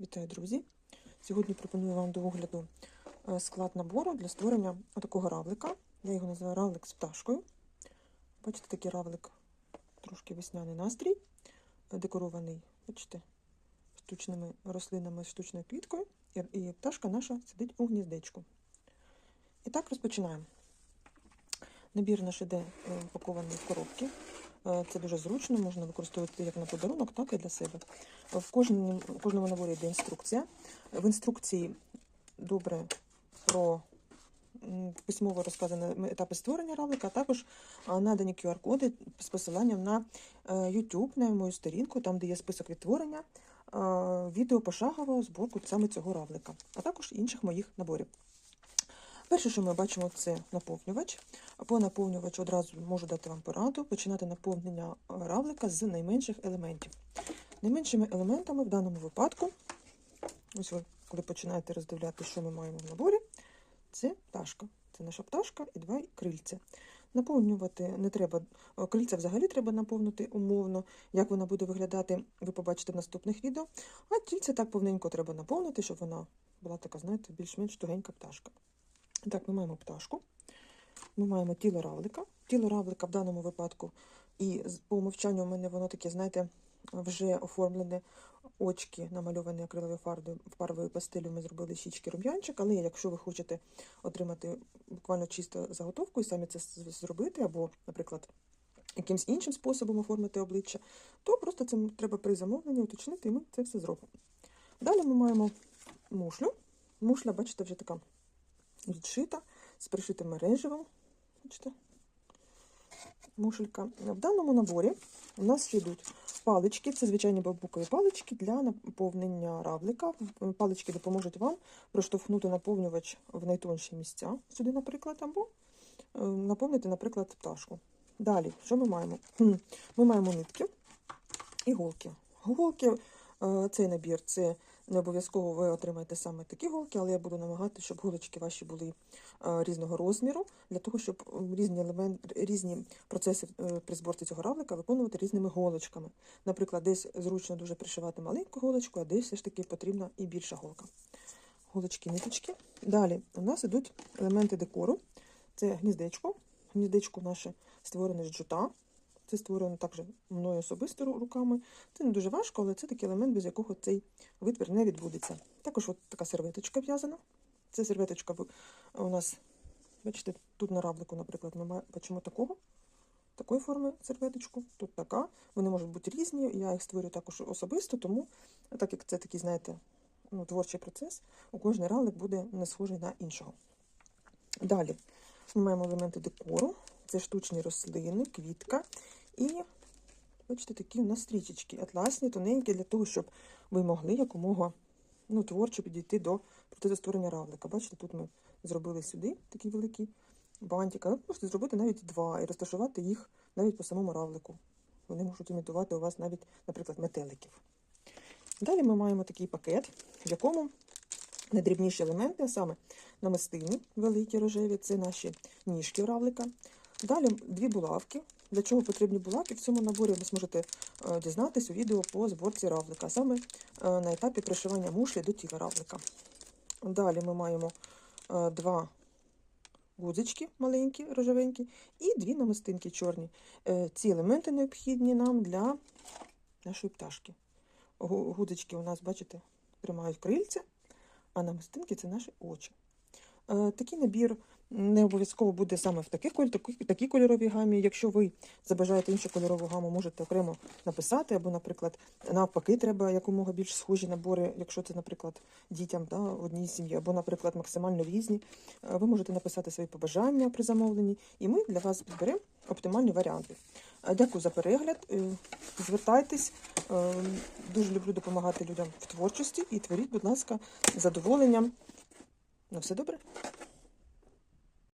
Вітаю, друзі! Сьогодні пропоную вам до огляду е, склад набору для створення такого равлика. Я його називаю равлик з пташкою. Бачите, такий равлик, трошки весняний настрій, е, декорований, бачите, штучними рослинами штучною квіткою. І, і пташка наша сидить у гніздечку. І так розпочинаємо. Набір наш іде е, упакований в коробки. Е, Це дуже зручно, можна використовувати як на подарунок, так і для себе. В кожному, в кожному наборі йде інструкція. В інструкції добре про письмово розказані етапи створення равлика, а також надані QR-коди з посиланням на е, YouTube, на мою сторінку, там, де є список відтворення, е, відео пошагового зборку саме цього равлика, а також інших моїх наборів. Перше, що ми бачимо, це наповнювач. По наповнювачу одразу можу дати вам пораду починати наповнення е, равлика з найменших елементів. Найменшими елементами в даному випадку, ось ви, коли починаєте роздивляти, що ми маємо в наборі, це пташка. Це наша пташка і два крильця. Наповнювати не треба, крильця взагалі треба наповнити умовно. Як вона буде виглядати, ви побачите в наступних відео. А тільце так повненько треба наповнити, щоб вона була така, знаєте, більш-менш тугенька пташка. Так, ми маємо пташку, ми маємо тіло равлика. Тіло равлика в даному випадку, і по умовчанню у мене воно таке, знаєте, вже оформлене очки, намальовані акриловою фарбою, фарбовою пастелю. Ми зробили щічки рум'янчик, але якщо ви хочете отримати буквально чисто заготовку і самі це зробити, або, наприклад, якимсь іншим способом оформити обличчя, то просто це треба при замовленні уточнити, і ми це все зробимо. Далі ми маємо мушлю. Мушля, бачите, вже така відшита з пришитим мережевим. Бачите? Мушелька. В даному наборі у нас ще йдуть палички. Це звичайні бамбукові палички для наповнення равлика. Палички допоможуть вам проштовхнути наповнювач в найтонші місця, сюди, наприклад, або е, наповнити, наприклад, пташку. Далі, що ми маємо? Ми маємо нитки і голки. Голки, е, цей набір, це не обов'язково ви отримаєте саме такі голки, але я буду намагатися, щоб голочки ваші були е, різного розміру, для того, щоб різні елементи, різні процеси е, при зборці цього равлика виконувати різними голочками. Наприклад, десь зручно дуже пришивати маленьку голочку, а десь все ж таки потрібна і більша голка. Голочки, ниточки. Далі у нас ідуть елементи декору. Це гніздечко. Гніздечко наше створене з джута. Це створено також мною особисто руками. Це не дуже важко, але це такий елемент, без якого цей витвір не відбудеться. Також от така серветочка в'язана. Це серветочка у нас, бачите, тут на равлику, наприклад, ми бачимо такого, такої форми серветочку. Тут така. Вони можуть бути різні. Я їх створюю також особисто, тому, так як це такий, знаєте, ну, творчий процес, у кожний равлик буде не схожий на іншого. Далі ми маємо елементи декору. Це штучні рослини, квітка. І бачите, такі у нас стрічечки атласні, тоненькі, для того, щоб ви могли якомога ну, творчо підійти до процесу створення равлика. Бачите, тут ми зробили сюди такий великий бантик, ви можете зробити навіть два і розташувати їх навіть по самому равлику. Вони можуть імітувати у вас навіть, наприклад, метеликів. Далі ми маємо такий пакет, в якому найдрібніші елементи, а саме намистини великі рожеві, це наші ніжки равлика. Далі дві булавки. Для чого потрібні булавки? В цьому наборі ви зможете е, дізнатись у відео по зборці равлика, саме е, на етапі пришивання мушлі до тіла равлика. Далі ми маємо е, два гудзички маленькі, рожевенькі, і дві намистинки чорні. Ці елементи необхідні нам для нашої пташки. Гу- Гудзички у нас, бачите, тримають крильця, а намистинки це наші очі. Такий набір не обов'язково буде саме в таких такій кольоровій гамі. Якщо ви забажаєте іншу кольорову гаму, можете окремо написати, або, наприклад, навпаки, треба якомога більш схожі набори, якщо це, наприклад, дітям да, одній сім'ї, або, наприклад, максимально різні. Е, Ви можете написати свої побажання при замовленні, і ми для вас підберемо оптимальні варіанти. Е, Дякую за перегляд. Е, Звертайтесь. Дуже люблю допомагати людям в творчості і творіть, будь ласка, задоволенням. На все добре.